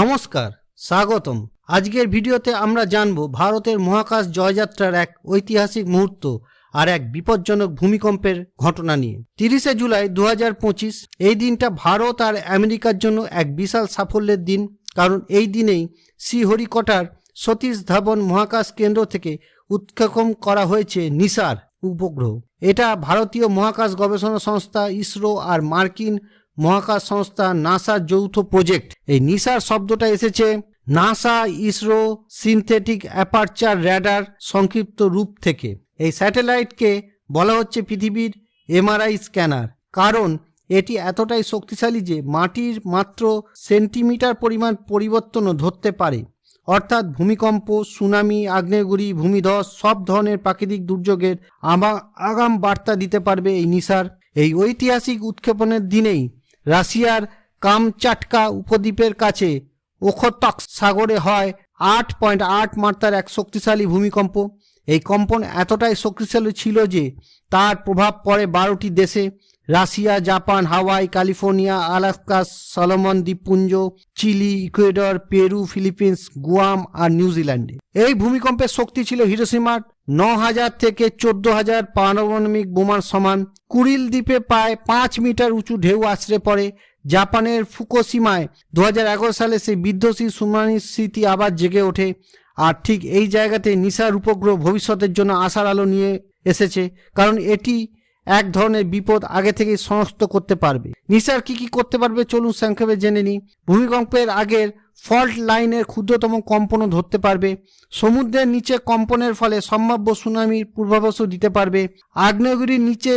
নমস্কার, স্বাগতম। আজকের ভিডিওতে আমরা জানব ভারতের মহাকাশ জয়যাত্রার এক ঐতিহাসিক মুহূর্ত আর এক বিপজ্জনক ভূমিকম্পের ঘটনা নিয়ে। তিরিশে জুলাই দু হাজার পঁচিশ, এই দিনটা ভারত আর আমেরিকার জন্য এক বিশাল সাফল্যের দিন। কারণ এই দিনেই শ্রীহরিকটার সতীশ ধাবন মহাকাশ কেন্দ্র থেকে উৎক্ষেপণ করা হয়েছে নিসার উপগ্রহ। এটা ভারতীয় মহাকাশ গবেষণা সংস্থা ইসরো আর মার্কিন মহাকাশ সংস্থা নাসার যৌথ প্রজেক্ট। এই নিসার শব্দটা এসেছে NASA ISRO synthetic aperture radar সংক্ষিপ্ত রূপ থেকে। এই স্যাটেলাইটকে বলা হচ্ছে পৃথিবীর এমআরআই স্ক্যানার। কারণ এটি এতটাই শক্তিশালী যে মাটির মাত্র সেন্টিমিটার পরিমাণ পরিবর্তনও ধরতে পারে। অর্থাৎ ভূমিকম্প, সুনামি আগ্নেয়গুড়ি ভূমিধস সব ধরনের প্রাকৃতিক দুর্যোগের আগাম বার্তা দিতে পারবে এই নিসার। এই ঐতিহাসিক উৎক্ষেপণের দিনেই রাশিয়ার কামচাটকা উপদ্বীপের কাছে ওখতক সাগরে হয় আট পয়েন্ট আট মাত্রার এক শক্তিশালী ভূমিকম্প। এই কম্পন এতটাই শক্তিশালী ছিল যে তার প্রভাব পড়ে বারোটি দেশে। Russia, Japan, Hawaii, California, Alaska, Solomon দ্বীপপুঞ্জ, Chile, Ecuador, Peru, Philippines, Guam আর নিউজিল্যান্ডে। এই ভূমিকম্পের শক্তি ছিল হিরোসীমার ন হাজার থেকে চোদ্দ হাজার পারমাণবিক বোমার সমান কুরিল দ্বীপে প্রায় পাঁচ মিটার উঁচু ঢেউ আছড়ে পড়ে। জাপানের ফুকোসীমায় দু হাজার এগারো সালে সেই বিধ্বসী সুনামির স্মৃতি আবার জেগে ওঠে আর ঠিক এই জায়গাতে নিশার উপগ্রহ ভবিষ্যতের জন্য আশার আলো নিয়ে এসেছে, কারণ এটি এক ধরনের বিপদ আগে থেকেই শনাক্ত করতে পারবে। নিসার কি কি করতে পারবে চলুন সংক্ষেপে জেনে নিই। ভূমিকম্পের আগের ফল্ট লাইনের ক্ষুদ্রতম কম্পনও ধরতে পারবে। সমুদ্রের নিচে কম্পনের ফলে সম্ভাব্য সুনামির পূর্বাভাসও দিতে পারবে। আগ্নেয়গিরির নিচে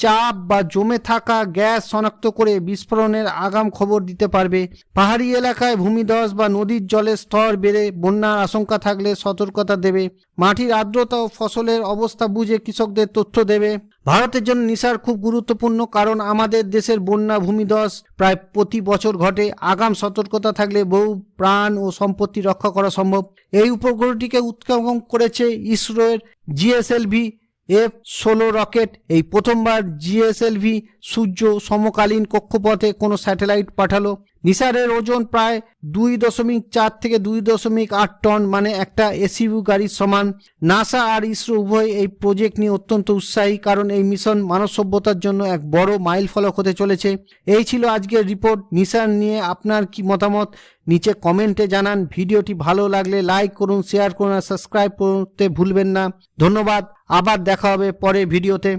চাপ বা জমে থাকা গ্যাস শনাক্ত করে বিস্ফোরণের আগাম খবর দিতে পারবে। পাহাড়ি এলাকায় ভূমিধস বা নদীর জলের স্তর বেড়ে বন্যার আশঙ্কা থাকলে সতর্কতা দেবে। মাটির আর্দ্রতা ও ফসলের অবস্থা বুঝে কৃষকদের তথ্য দেবে। ভারতের জন্য নিসার খুব গুরুত্বপূর্ণ কারণ আমাদের দেশের বন্যা ভূমিধস প্রায় প্রতি বছর ঘটে। আগাম সতর্কতা থাকলে বহু প্রাণ ও সম্পত্তি রক্ষা করা সম্ভব। এই উপগ্রহটিকে উৎক্ষেপণ করেছে ইসরোয়ের জিএসএলভি এফ ষোলো রকেট এই প্রথমবার জিএসএলভি সূর্য সমকালীন কক্ষপথে কোনো স্যাটেলাইট পাঠালো। নিসারের ওজন প্রায় দুই দশমিক চার থেকে দুই দশমিক আট টন মানে একটা এসইউ গাড়ির সমান। নাসা আর ইসরো উভয় এই প্রজেক্ট নিয়ে অত্যন্ত উৎসাহী, কারণ এই মিশন মানব সভ্যতার জন্য এক বড় মাইল ফলক হতে চলেছে। এই ছিল আজকের রিপোর্ট। নিসার নিয়ে আপনার কি মতামত? নিচে কমেন্টে জানান। ভিডিওটি ভালো লাগলে লাইক করুন, শেয়ার করুন আর সাবস্ক্রাইব করতে ভুলবেন না। ধন্যবাদ। আবার দেখা হবে পরে ভিডিওতে।